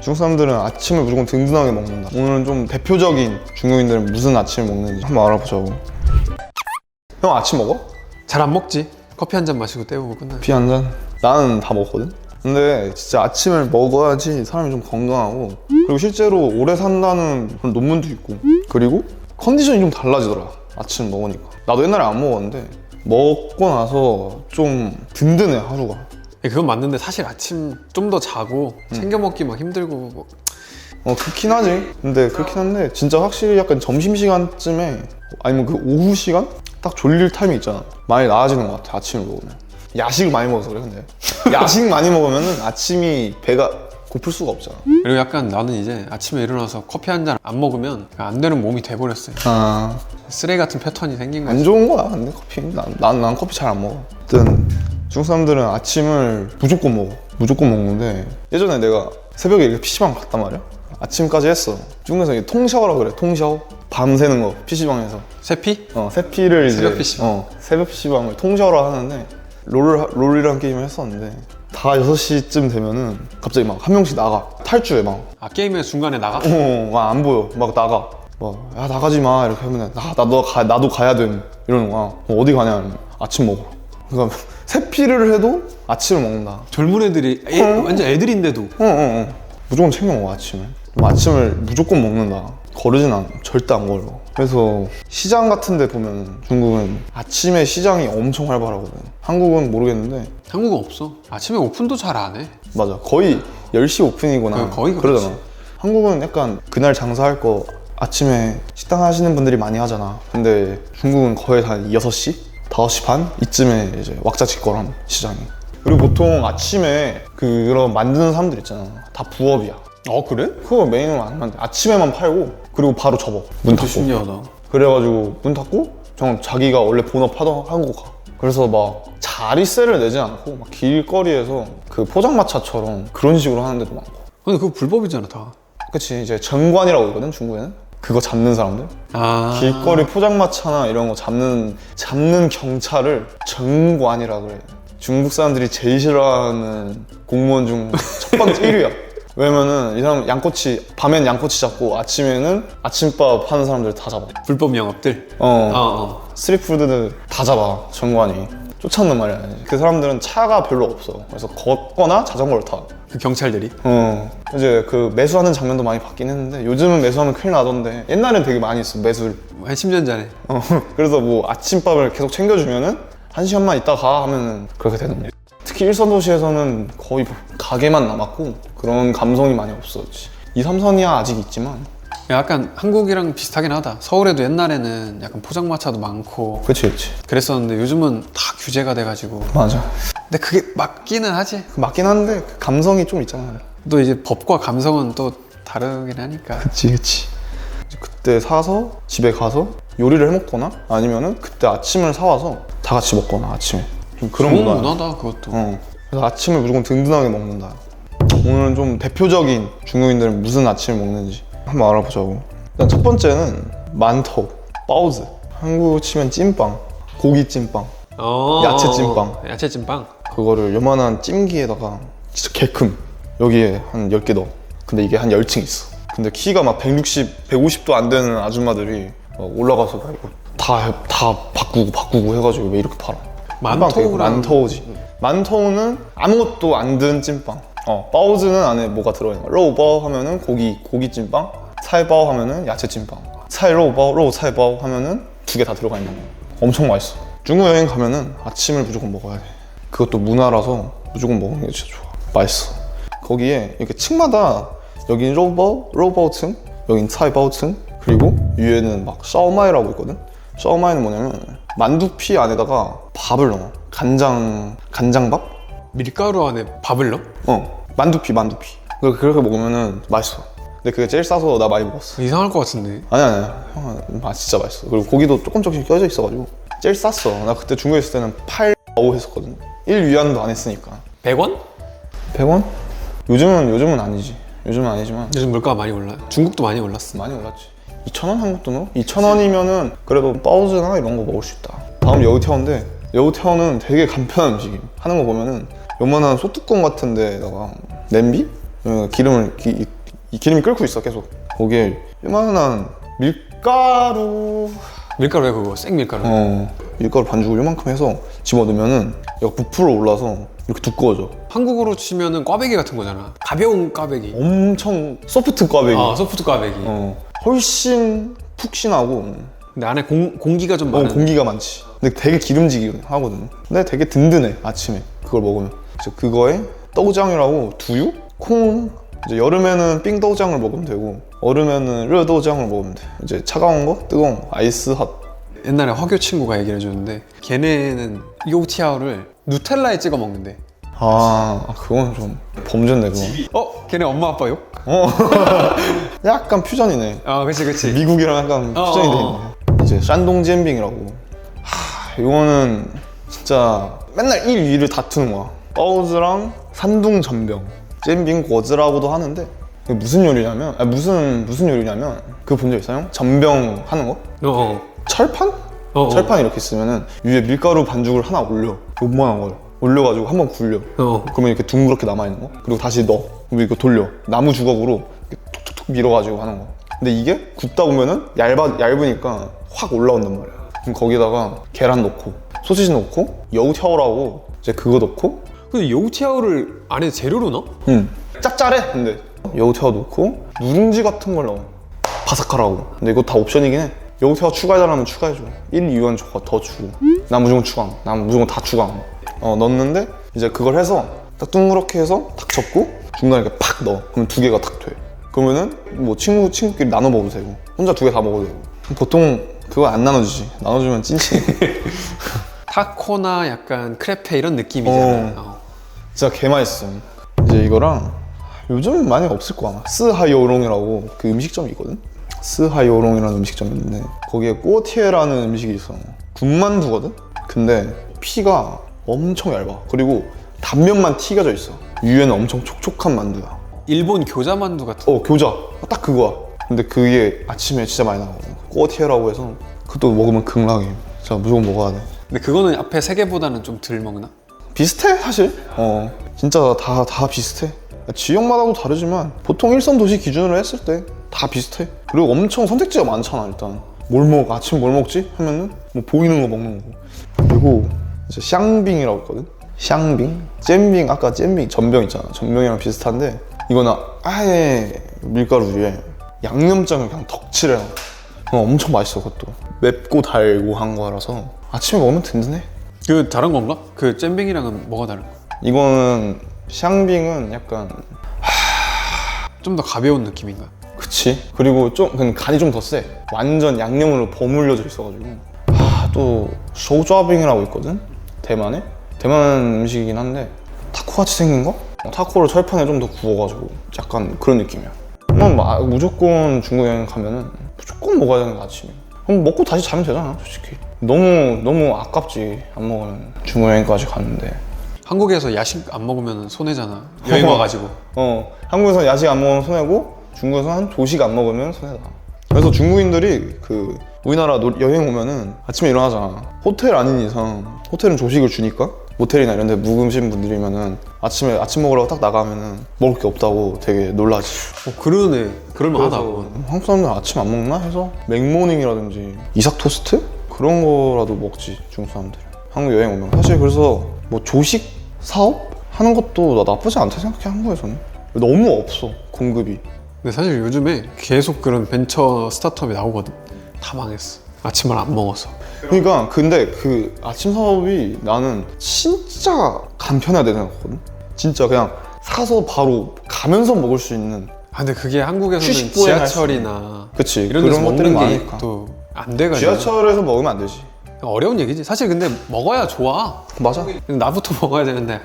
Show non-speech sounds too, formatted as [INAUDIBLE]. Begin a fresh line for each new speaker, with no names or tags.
중국 사람들은 아침을 무조건 든든하게 먹는다. 오늘은 좀 대표적인 중국인들은 무슨 아침을 먹는지 한번 알아보자고. 형 아침 먹어?
잘 안 먹지. 커피 한 잔 마시고 때우고 끝나.
피한 잔? 나는 다 먹거든? 근데 진짜 아침을 먹어야지 사람이 좀 건강하고 그리고 실제로 오래 산다는 그런 논문도 있고 그리고 컨디션이 좀 달라지더라 아침 먹으니까 나도 옛날에 안 먹었는데 먹고 나서 좀 든든해 하루가
예, 그건 맞는데 사실 아침 좀 더 자고 챙겨 먹기 막 힘들고 뭐.
어 그렇긴 하지 근데 그렇긴 한데 진짜 확실히 약간 점심시간쯤에 아니면 그 오후 시간? 딱 졸릴 타임이 있잖아. 많이 나아지는 것 같아 아침을 먹으면. 야식을 많이 먹어서 그래 근데. [LAUGHS] 야식 많이 먹으면 은 아침이 배가 고플 수가 없잖아.
그리고 약간 나는 이제 아침에 일어나서 커피 한 잔 안 먹으면 안 되는 몸이 돼버렸어요.
아,
쓰레기 같은 패턴이 생긴 거지.
안 좋은 거야 근데 커피. 난, 난, 난 커피 잘 안 먹어. 어쨌든 중국 사람들은 아침을 무조건 먹어. 무조건 먹는데 예전에 내가 새벽에 이렇게 PC방 갔단 말이야? 아침까지 했어. 중국에서 이게 통샤오라 그래 통샤오 밤새는 거 PC방에서.
세피?
어, 새피를 이제
새벽 PC방.
어, 새벽 PC방을 통제하라 하는데 롤을 하- 롤이라는 게임을 했었는데 다 6시쯤 되면은 갑자기 막 한 명씩 나가. 탈주해 막.
아 게임의 중간에 나가?
어, 막 안 보여. 막 나가. 막 야 나가지 마. 이렇게 하면 나 나도 가 나도 가야 돼 이러는 거야. 어, 어디 가냐 아침 먹어 그러니까 새피를 해도 아침을 먹는다.
젊은 애들이 애,
어?
완전 애들인데도.
어, 어, 어. 무조건 챙겨 먹어 아침에. 아침을 무조건 먹는다. 거르진 않아 절대 안 걸어 그래서 시장 같은 데 보면 중국은 아침에 시장이 엄청 활발하거든. 한국은 모르겠는데.
한국은 없어. 아침에 오픈도 잘 안 해.
맞아. 거의 10시 오픈이거나
그, 거의
그러잖아. 한국은 약간 그날 장사할 거 아침에 식당 하시는 분들이 많이 하잖아. 근데 중국은 거의 다 6시? 5시 반? 이쯤에 이제 왁자지껄한 시장이. 그리고 보통 아침에 그런 만드는 사람들 있잖아. 다 부업이야.
어 그래?
그거 메인으로 안 만들 아침에만 팔고 그리고 바로 접어. 문 닫고.
신기하다.
그래가지고 문 닫고 정 자기가 원래 본업 하던 한국 가. 그래서 막 자리세를 내지 않고 막 길거리에서 그 포장마차처럼 그런 식으로 하는 데도 많고.
근데 그거 불법이잖아 다.
그치 이제 정관이라고 있거든 중국에는 그거 잡는 사람들?
아.
길거리 포장마차나 이런 거 잡는 잡는 경찰을 정관이라 그래 중국 사람들이 제일 싫어하는 공무원 중 첫 번째 [LAUGHS] 1위야. 왜냐면은 이 사람 양꼬치 밤엔 양꼬치 잡고 아침에는 아침밥 하는 사람들 다 잡아.
불법 영업들.
어,
어 어.
스트리트푸드들 다 잡아 정관이 쫓아오는 말이야 그 사람들은 차가 별로 없어. 그래서 걷거나 자전거를 타.
그 경찰들이.
어, 이제 그 매수하는 장면도 많이 바뀌긴 했는데 요즘은 매수하면 큰일 나던데 옛날엔 되게 많이 했어 매수를.
한 10년 전에.
어, [LAUGHS] 그래서 뭐 아침밥을 계속 챙겨주면은 한 시간만 있다 가 하면은 그렇게 되는 거야 특히 일선 도시에서는 거의 가게만 남았고 그런 감성이 많이 없었지. 2, 3선이야 아직 있지만
약간 한국이랑 비슷하긴 하다. 서울에도 옛날에는 약간 포장마차도 많고
그치 그치
그랬었는데 요즘은 다 규제가 돼가지고.
맞아
근데 그게 맞기는 하지.
그 맞긴 한데 그 감성이 좀 있잖아
또 이제 법과 감성은 또 다르긴 하니까.
그치 그치 이제 그때 사서 집에 가서 요리를 해 먹거나 아니면은 그때 아침을 사와서 다 같이 먹거나 아침에 좀 그런
좋은
문화
문화다 그것도.
어. 그래서 아침을 무조건 든든하게 먹는다. 오늘은 좀 대표적인 중국인들은 무슨 아침을 먹는지 한번 알아보자고. 일단 첫 번째는 만토, 바오즈. 한국 치면 찐빵, 고기 찐빵.
어,
야채 찐빵.
야채 찐빵.
그거를 요만한 찜기에다가 진짜 개큼 여기에 한 10개 넣어. 근데 이게 한 10층 있어. 근데 키가 막 160, 150도 안 되는 아줌마들이 막 올라가서 막 이거 다, 다 바꾸고 바꾸고 해가지고 왜 이렇게 팔아.
만토우랑-
만토우지. 만토우는 아무것도 안 든 찐빵. 어, 바오즈는 안에 뭐가 들어있는 거야. 로우바오 하면은 고기, 고기 찐빵. 차이바오 하면은 야채 찐빵. 차이 로우바오, 로우 차이바오 하면은 두 개 다 들어가 있는 거. 엄청 맛있어. 중국 여행 가면은 아침을 무조건 먹어야 돼. 그것도 문화라서 무조건 먹는 게 진짜 좋아. 맛있어. 거기에 이렇게 층마다 여긴 로우바오, 로우바오 층, 여긴 차이바오 층, 그리고 위에는 막 샤오마이라고 있거든. 샤오마이는 뭐냐면 만두피 안에다가 밥을 넣어. 간장 간장밥?
밀가루 안에 밥을 넣어?
어. 만두피 만두피. 그- 그렇게 먹으면은 맛있어. 근데 그게 제일 싸서 나 많이 먹었어.
이상할 것 같은데.
아니 아니 형아 진짜 맛있어. 그리고 고기도 조금 조금씩 껴져 있어가지고 제일 쌌어. 나 그때 중국에 있을 때는 8, 5 했었거든. 1 위안도 안 했으니까.
100원?
100원? 요즘은 요즘은 아니지. 요즘은 아니지만
요즘 물가가 많이 올라. 중국도 많이 올랐어.
많이 올랐지. 2,000원 한국 돈으로? 2,000원이면은 그래도 바우즈나 이런 거 먹을 수 있다. 다음 여우태어인데 여우태어는 되게 간편한 음식임. 하는 거 보면은 요만한 소뚜껑 같은 데다가 냄비? 기름을 기, 이- 이 기름이 끓고 있어 계속. 거기에 요만한 밀가루.
밀가루야 그거? 생밀가루.
어 밀가루 반죽을 요만큼 해서 집어넣으면은 얘가 부풀어 올라서 이렇게 두꺼워져.
한국으로 치면은 꽈배기 같은 거잖아. 가벼운 꽈배기.
엄청 소프트 꽈배기.
아 소프트 꽈배기.
어 훨씬 푹신하고
근데 안에 공, 공기가 좀 많아.
어, 공기가 많지. 근데 되게 기름지긴 하거든. 근데 되게 든든해 아침에 그걸 먹으면. 그래서 그거에 떠우장이라고 두유, 콩. 이제 여름에는 삥도장을 먹으면 되고 얼음에는 르도장을 먹으면 돼. 이제 차가운 거, 뜨거운 거, 아이스 핫.
옛날에 화교 친구가 얘기를 해줬는데 걔네는 요티아오를 누텔라에 찍어 먹는데.
아, 아 그건 좀 범죄인데 그거.
어? 걔네 엄마 아빠요? 어. [LAUGHS]
약간 퓨전이네.
아, 그치, 그치.
미국이랑 약간
어,
퓨전이 어, 돼
어.
있네. 어, 어. 제山东 잼빙이라고. 하 이거는 진짜 맨날 1, 2를 다투는 거야. 빠우즈랑 산둥 전병. 잼빙 고즈라고도 하는데 무슨 요리냐면 아, 무슨 무슨 요리냐면 그거 본 적 있어요? 전병 하는 거?
어,
철판?
어, 어.
철판 이렇게 있으면은 위에 밀가루 반죽을 하나 올려. 요만한 걸 올려가지고 한 번 굴려.
어.
그러면 이렇게 둥그렇게 남아있는 거? 그리고 다시 넣어. 그리고 이거 돌려. 나무 주걱으로 이렇게 툭툭툭 밀어가지고 하는 거. 근데 이게 굽다 보면은 얇아, 얇으니까 확 올라온단 말이야. 그럼 거기다가 계란 넣고 소시지 넣고 여우태오라고 이제 그거 넣고.
근데 요티아오를 안에 재료로 넣어?
음 짭짤해 근데. 여우태오 넣고 누룽지 같은 걸 넣어. 바삭하라고. 근데 이거 다 옵션이긴 해. 여우태오 추가해달라면 추가해줘. 1, 2원 저거 더 주고. 나 무조건 추가 나 무조건 다 추가 어 넣는데 이제 그걸 해서 딱 둥그렇게 해서 탁 접고 중간에 이렇게 팍 넣어. 그러면 두 개가 탁 돼. 그러면은 뭐 친구 친구끼리 나눠 먹어도 되고. 혼자 두 개 다 먹어도 되고. 보통 그거 안 나눠주지 나눠주면 찐치 [LAUGHS]
타코나 약간 크레페 이런 느낌이잖아 어.
진짜 개 맛있어. 이제 이거랑 요즘 많이 없을 거야. 아마. 스하이오롱이라고 그 음식점이 있거든. 스하이오롱이라는 음식점이 있는데 거기에 꼬티에라는 음식이 있어. 군만두거든. 근데 피가 엄청 얇아. 그리고 단면만 튀겨져 있어. 위에는 엄청 촉촉한 만두야.
일본 교자 만두 같은
어 교자 딱 그거야. 근데 그게 아침에 진짜 많이 나거든. 꼬티에라고 해서 그것도 먹으면 극락이에요. 진짜 무조건 먹어야 돼.
근데 그거는 앞에 세 개보다는 좀 덜 먹나?
비슷해 사실 어 진짜 다다 비슷해 지역마다도 다르지만 보통 일선 도시 기준으로 했을 때 다 비슷해 그리고 엄청 선택지가 많잖아 일단 뭘 먹, 아침 뭘 먹지? 하면은 뭐 보이는 거 먹는 거고 그리고 이제 샹빙이라고 있거든 샹빙? 잼빙 아까 잼빙 전병 있잖아 전병이랑 비슷한데 이거는 아예 밀가루 위에 양념장을 그냥 덕칠해 놔 어, 엄청 맛있어 그것도. 맵고 달고 한 거라서. 아침에 먹으면 든든해.
그 다른 건가? 그 잼빙이랑은 뭐가 다른 거야?
이거는 샹빙은 약간
좀 더 가벼운 느낌인가?
그치? 그리고 좀 간이 좀 더 세. 완전 양념으로 버물려져 있어가지고. 아또 쇼좌빙이라고 있거든? 대만에? 대만 음식이긴 한데. 타코같이 생긴 거? 어, 타코를 철판에 좀 더 구워가지고. 약간 그런 느낌이야. 그럼 뭐, 무조건 중국 여행 가면은 무 조건 먹어야 되는 거 아침에. 그럼 먹고 다시 자면 되잖아 솔직히. 너무 너무 아깝지 안 먹으면. 중국 여행까지 갔는데.
한국에서 야식 안 먹으면 손해잖아. 여행 [LAUGHS] 와가지고.
어, 한국에서 야식 안 먹으면 손해고 중국에서 한 조식 안 먹으면 손해다. 그래서 중국인들이 그 우리나라 노- 여행 오면은 아침에 일어나잖아. 호텔 아닌 이상 호텔은 조식을 주니까 모텔이나 이런 데 묵으신 분들이면은 아침에 아침 먹으라고 딱 나가면은 먹을 게 없다고 되게 놀라지.
어 그러네 그럴만하다
그래서
그건.
한국 사람들 아침 안 먹나 해서 맥모닝이라든지 이삭 토스트 그런 거라도 먹지 중국 사람들. 한국 여행 오면 사실 그래서 뭐 조식 사업 하는 것도 나 나쁘지 않다 생각해 한국에서는 너무 없어 공급이.
근데 사실 요즘에 계속 그런 벤처 스타트업이 나오거든 다 망했어 아침을 안 먹어서
그러니까 근데 그 아침 사업이 나는 진짜 간편해야 되는 거거든. 진짜 그냥 사서 바로 가면서 먹을 수 있는.
아 근데 그게 한국에서는 지하철이나
그치
이런 데서
그런 것들이
먹는 게
많으니까.
또안 돼가지고
지하철에서 먹으면 안 되지.
어려운 얘기지 사실 근데 먹어야 좋아
맞아.
나부터 [LAUGHS] 먹어야 되는데